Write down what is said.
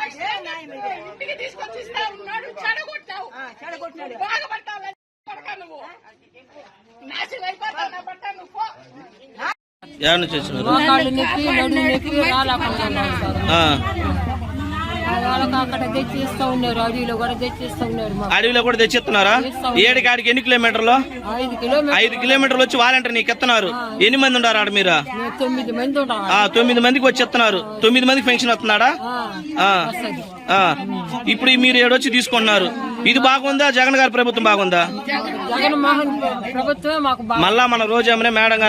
ఇంటికి తీసుకొచ్చి ఇస్తా ఉన్నాడు చెడగొట్టావు. బాగుపడతావు పడక నువ్వు. నాశనం అయిపోతావు. నా పట్ట నువ్వు పో. ఎక్కడి అక్కడ తెచ్చిస్తూ ఉన్నారు అడవిలో కూడా తెచ్చిస్తూ ఉన్నారు మాకు. అడవిలో కూడా తెచ్చిస్తున్నారా? ఏడు కాడికి ఎన్ని కిలోమీటర్లు? ఐదు కిలోమీటర్ ఐదు కిలోమీటర్లు వచ్చి వాలంటీర్ నీకు ఎత్తున్నారు ఎన్ని మంది ఉన్నారు ఆడ మీరు? మేము తొమ్మిది మంది తొమ్మిది మందికి వచ్చి ఎత్తున్నారు. తొమ్మిది మందికి పెన్షన్ వస్తున్నాడా? ఆ, ఆ. ఇప్పుడు మీరు ఏడొచ్చి తీసుకుంటున్నారు. ఇది బాగుందా? జగన్ గారి ప్రభుత్వం బాగుందా? మళ్ళా మన రోజు మేడం గారిని